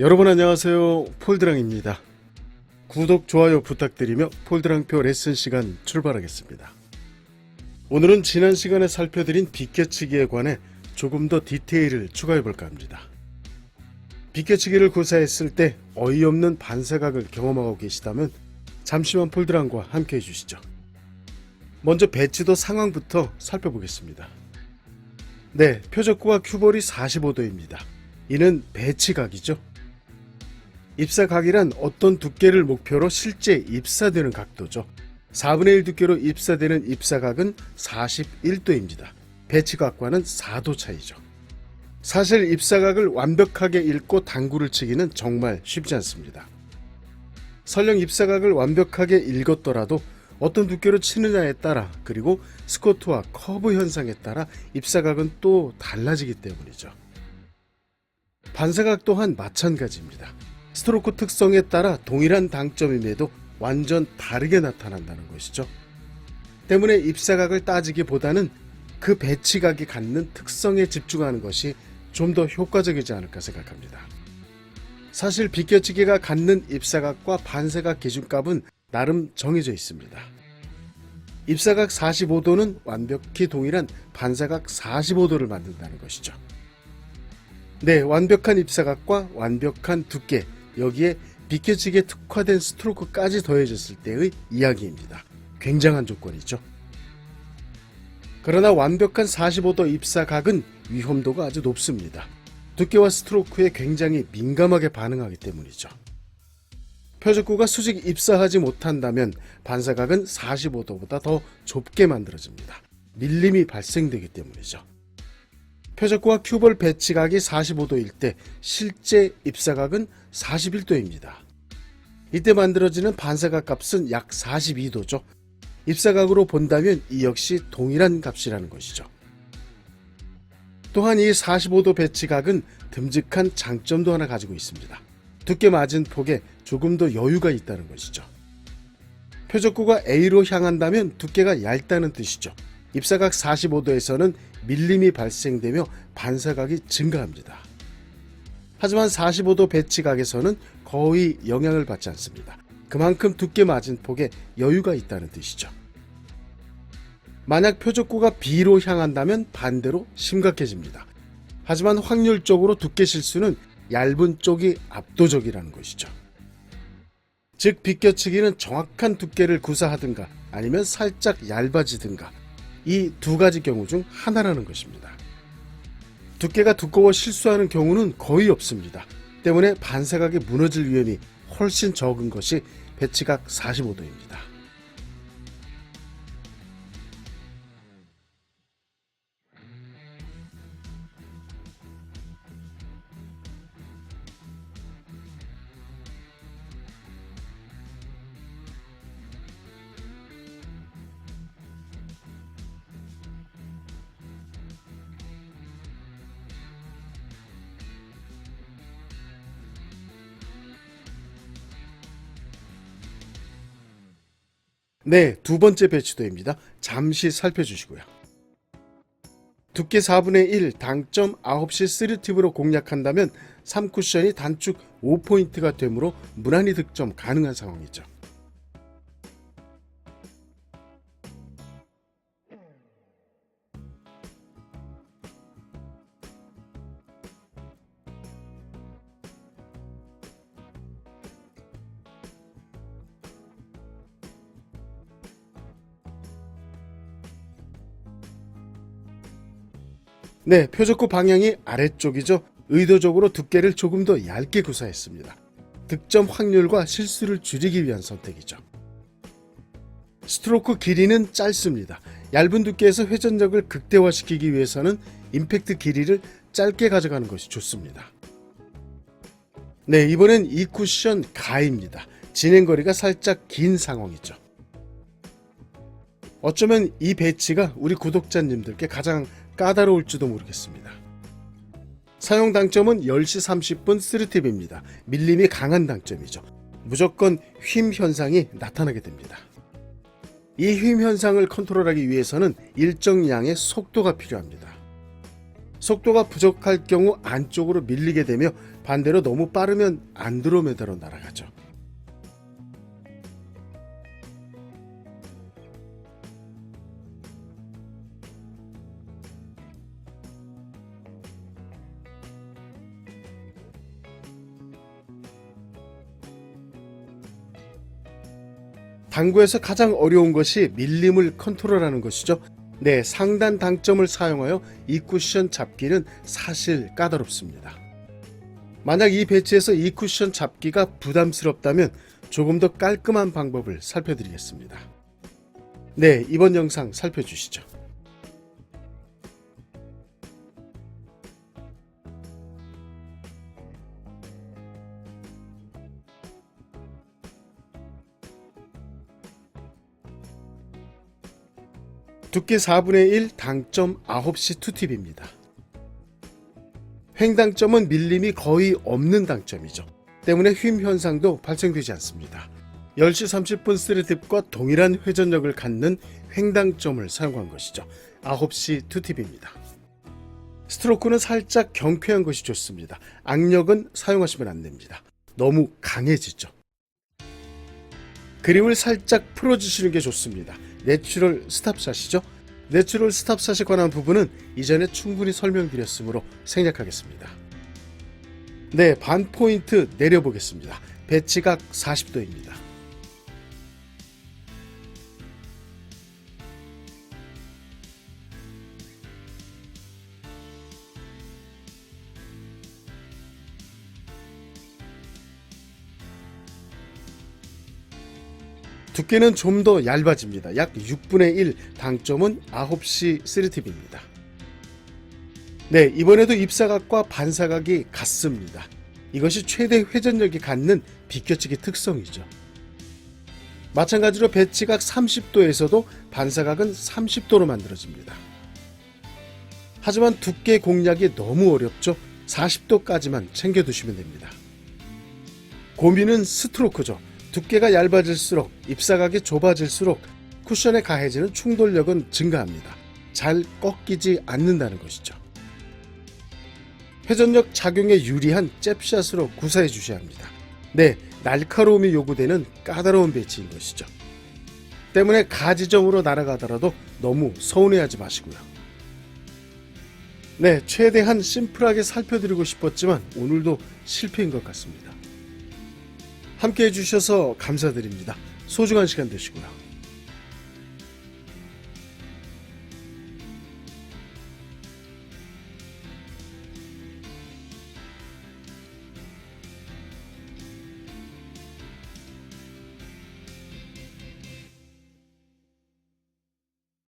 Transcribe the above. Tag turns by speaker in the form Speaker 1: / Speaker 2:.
Speaker 1: 여러분 안녕하세요. 폴드랑입니다. 구독, 좋아요 부탁드리며 폴드랑표 레슨 시간 출발하겠습니다. 오늘은 지난 시간에 살펴드린 비껴치기에 관해 조금 더 디테일을 추가해 볼까 합니다. 비껴치기를 구사했을 때 어이없는 반사각을 경험하고 계시다면 잠시만 폴드랑과 함께 해주시죠. 먼저 배치도 상황부터 살펴보겠습니다. 네, 표적구와 큐볼이 45도입니다. 이는 배치각이죠. 입사각이란 어떤 두께를 목표로 실제 입사되는 각도죠. 4분의 1 두께로 입사되는 입사각은 41도입니다. 배치각과는 4도 차이죠. 사실 입사각을 완벽하게 읽고 당구를 치기는 정말 쉽지 않습니다. 설령 입사각을 완벽하게 읽었더라도 어떤 두께로 치느냐에 따라 그리고 스코트와 커브 현상에 따라 입사각은 또 달라지기 때문이죠. 반사각 또한 마찬가지입니다. 스트로크 특성에 따라 동일한 당점임에도 완전 다르게 나타난다는 것이죠. 때문에 입사각을 따지기보다는 그 배치각이 갖는 특성에 집중하는 것이 좀 더 효과적이지 않을까 생각합니다. 사실 비껴치기가 갖는 입사각과 반사각 기준값은 나름 정해져 있습니다. 입사각 45도는 완벽히 동일한 반사각 45도를 만든다는 것이죠. 네, 완벽한 입사각과 완벽한 두께, 여기에 비껴치기에 특화된 스트로크까지 더해졌을 때의 이야기입니다. 굉장한 조건이죠. 그러나 완벽한 45도 입사각은 위험도가 아주 높습니다. 두께와 스트로크에 굉장히 민감하게 반응하기 때문이죠. 표적구가 수직 입사하지 못한다면 반사각은 45도보다 더 좁게 만들어집니다. 밀림이 발생되기 때문이죠. 표적구와 큐볼 배치각이 45도일 때 실제 입사각은 41도입니다. 이때 만들어지는 반사각 값은 약 42도죠. 입사각으로 본다면 이 역시 동일한 값이라는 것이죠. 또한 이 45도 배치각은 듬직한 장점도 하나 가지고 있습니다. 두께 맞은 폭에 조금 더 여유가 있다는 것이죠. 표적구가 A로 향한다면 두께가 얇다는 뜻이죠. 입사각 45도에서는 밀림이 발생되며 반사각이 증가합니다. 하지만 45도 배치각에서는 거의 영향을 받지 않습니다. 그만큼 두께 맞은 폭에 여유가 있다는 뜻이죠. 만약 표적구가 B로 향한다면 반대로 심각해집니다. 하지만 확률적으로 두께 실수는 얇은 쪽이 압도적이라는 것이죠. 즉 비껴치기는 정확한 두께를 구사하든가 아니면 살짝 얇아지든가 이 두 가지 경우 중 하나라는 것입니다. 두께가 두꺼워 실수하는 경우는 거의 없습니다. 때문에 반사각이 무너질 위험이 훨씬 적은 것이 배치각 45도입니다. 네, 두 번째 배치도입니다. 잠시 살펴주시고요. 두께 4분의 1, 당점 9시 3팁으로 공략한다면 3쿠션이 단축 5포인트가 되므로 무난히 득점 가능한 상황이죠. 네, 표적구 방향이 아래쪽이죠. 의도적으로 두께를 조금 더 얇게 구사했습니다. 득점 확률과 실수를 줄이기 위한 선택이죠. 스트로크 길이는 짧습니다. 얇은 두께에서 회전력을 극대화시키기 위해서는 임팩트 길이를 짧게 가져가는 것이 좋습니다. 네, 이번엔 이 쿠션 가입니다. 진행거리가 살짝 긴 상황이죠. 어쩌면 이 배치가 우리 구독자님들께 가장 까다로울지도 모르겠습니다. 사용 당점은 10시 30분 3팁입니다. 밀림이 강한 당점이죠. 무조건 휨 현상이 나타나게 됩니다. 이 휨 현상을 컨트롤하기 위해서는 일정량의 속도가 필요합니다. 속도가 부족할 경우 안쪽으로 밀리게 되며 반대로 너무 빠르면 안드로메다로 날아가죠. 당구에서 가장 어려운 것이 밀림을 컨트롤하는 것이죠. 네, 상단 당점을 사용하여 이 쿠션 잡기는 사실 까다롭습니다. 만약 이 배치에서 이 쿠션 잡기가 부담스럽다면 조금 더 깔끔한 방법을 살펴드리겠습니다. 네, 이번 영상 살펴주시죠. 두께 4분의 1 당점 9시 투팁입니다. 횡당점은 밀림이 거의 없는 당점이죠. 때문에 휨 현상도 발생되지 않습니다. 10시 30분 쓰리팁과 동일한 회전력을 갖는 횡당점을 사용한 것이죠. 9시 투팁입니다. 스트로크는 살짝 경쾌한 것이 좋습니다. 악력은 사용하시면 안 됩니다. 너무 강해지죠. 그립을 살짝 풀어주시는 게 좋습니다. 내추럴 스탑샷이죠. 내추럴 스탑샷에 관한 부분은 이전에 충분히 설명드렸으므로 생략하겠습니다. 네, 반 포인트 내려보겠습니다. 배치각 40도입니다. 두께는 좀 더 얇아집니다. 약 6분의 1, 당점은 9시 3팁입니다. 네, 이번에도 입사각과 반사각이 같습니다. 이것이 최대 회전력이 갖는 비껴치기 특성이죠. 마찬가지로 배치각 30도에서도 반사각은 30도로 만들어집니다. 하지만 두께 공략이 너무 어렵죠. 40도까지만 챙겨두시면 됩니다. 고민은 스트로크죠. 두께가 얇아질수록 입사각이 좁아질수록 쿠션에 가해지는 충돌력은 증가합니다. 잘 꺾이지 않는다는 것이죠. 회전력 작용에 유리한 잽샷으로 구사해 주셔야 합니다. 네, 날카로움이 요구되는 까다로운 배치인 것이죠. 때문에 가지점으로 날아가더라도 너무 서운해하지 마시고요. 네, 최대한 심플하게 살펴드리고 싶었지만 오늘도 실패인 것 같습니다. 함께 해주셔서 감사드립니다. 소중한 시간 되시고요.